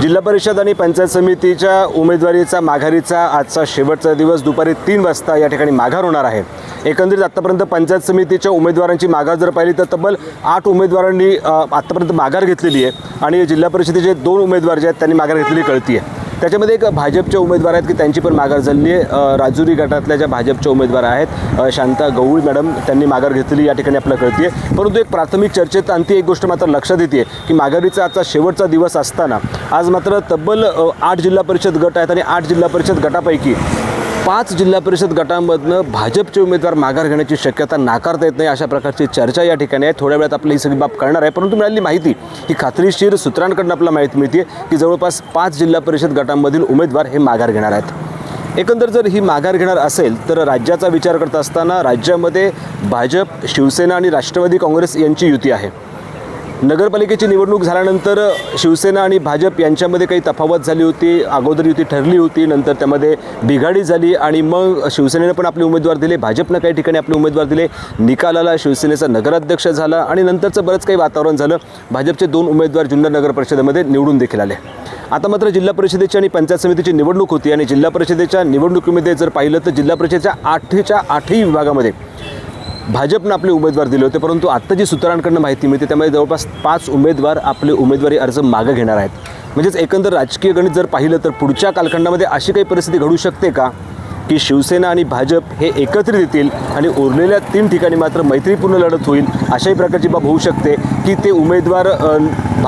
जिल्हा परिषद आणि पंचायत समितीच्या उमेदवारीचा माघारीचा आजचा शेवटचा दिवस दुपारी तीन वाजता या ठिकाणी माघार होणार आहे. एकंदरीत आत्तापर्यंत पंचायत समितीच्या उमेदवारांची माघार जर पाहिली तर तब्बल आठ उमेदवारांनी आत्तापर्यंत माघार घेतलेली आहे आणि जिल्हा परिषदेचे दोन उमेदवार जे आहेत त्यांनी माघार घेतलेली कळती आहे त्याच्यामध्ये एक भाजपचे उमेदवार आहेत की त्यांची पण माघार झालेली आहे. राजुरी गटातल्या ज्या भाजपच्या उमेदवार आहेत शांता गवळी मॅडम त्यांनी माघार घेतलेली या ठिकाणी आपल्याला कळते आहे परंतु एक प्राथमिक चर्चेत आणखी एक गोष्ट मात्र लक्षात येते की माघारीचा आजचा शेवटचा दिवस असताना आज मात्र तब्बल आठ जिल्हा परिषद गट आहेत आणि आठ जिल्हा परिषद गटापैकी पाच जिल्हा परिषद गटांमधनं भाजपचे उमेदवार माघार घेण्याची शक्यता नाकारता येत नाही अशा प्रकारची चर्चा या ठिकाणी आहे. थोड्या वेळात आपली ही सगळी बाब करणार आहे. परंतु मिळालेली माहिती ही खात्रीशीर सूत्रांकडून आपल्याला माहिती मिळते की जवळपास पाच जिल्हा परिषद गटांमधील उमेदवार हे माघार घेणार आहेत. एकंदर जर ही माघार घेणार असेल तर राज्याचा विचार करत असताना राज्यामध्ये भाजप शिवसेना आणि राष्ट्रवादी काँग्रेस यांची युती आहे. नगरपालिकेची निवडणूक झाल्यानंतर शिवसेना आणि भाजप यांच्यामध्ये काही तफावत झाली होती अगोदर युती ठरली होती नंतर त्यामध्ये बिघाडी झाली आणि मग शिवसेनेनं पण आपले उमेदवार दिले भाजपनं काही ठिकाणी आपले उमेदवार दिले निकालाला शिवसेनेचा नगराध्यक्ष झाला आणि नंतरचं बरंच काही वातावरण झालं. भाजपचे दोन उमेदवार जुन्नर नगर परिषदेमध्ये निवडून देखील आले. आता मात्र जिल्हा परिषदेची आणि पंचायत समितीची निवडणूक होती आणि जिल्हा परिषदेच्या निवडणुकीमध्ये जर पाहिलं तर जिल्हा परिषदेच्या आठच्या आठही विभागामध्ये भाजपनं आपले उमेदवार दिले होते परंतु आत्ता जी सूत्रांकडनं माहिती मिळते त्यामुळे जवळपास पाच उमेदवार आपले उमेदवारी अर्ज मागं घेणार आहेत. म्हणजेच एकंदर राजकीय गणित जर पाहिलं तर पुढच्या कालखंडामध्ये अशी काही परिस्थिती घडू शकते का? की शिवसेना आणि भाजप हे एकत्रित येतील आणि उरलेल्या तीन ठिकाणी मात्र मैत्रीपूर्ण लढत होईल अशाही प्रकारची बाब होऊ शकते की ते उमेदवार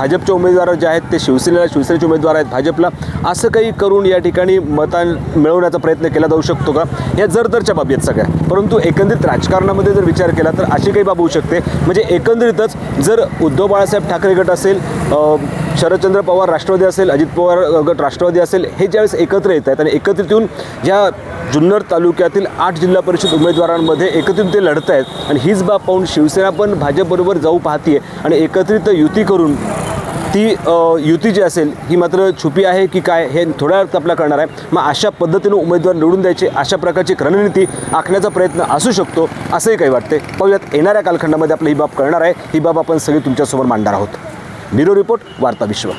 भाजपचे उमेदवार जे आहेत ते शिवसेनेला शिवसेनेचे उमेदवार आहेत भाजपला. असं काही करून या ठिकाणी मतां मिळवण्याचा प्रयत्न केला जाऊ शकतो का? या जरदरच्या बाबी आहेत सगळ्या. परंतु एकंदरीत राजकारणामध्ये जर विचार केला तर अशी काही बाब होऊ शकते. म्हणजे एकंदरीतच जर उद्धव बाळासाहेब ठाकरे गट असेल शरदचंद्र पवार राष्ट्रवादी असेल अजित पवार गट राष्ट्रवादी असेल हे ज्यावेळेस एकत्र येत आहेत आणि एकत्रित येऊन ज्या जुन्नर तालुक्यातील आठ जिल्हा परिषद उमेदवारांमध्ये एकत्रित ते लढत आहेत आणि हीच बाब पाहून शिवसेना पण भाजपबरोबर जाऊ पाहते आणि एकत्रित युती करून ती युती जी असेल ही मात्र छुपी आहे की काय हे थोड्या वेळात आपल्याला कळणार आहे. मग अशा पद्धतीनं उमेदवार निवडून द्यायचे अशा प्रकारची रणनीती आखण्याचा प्रयत्न असू शकतो असंही काही वाटते पाहुयात येणाऱ्या कालखंडामध्ये आपली ही बाब करणार आहे. ही बाब आपण सगळी तुमच्यासमोर मांडणार आहोत. ब्युरो रिपोर्ट वार्ता विश्व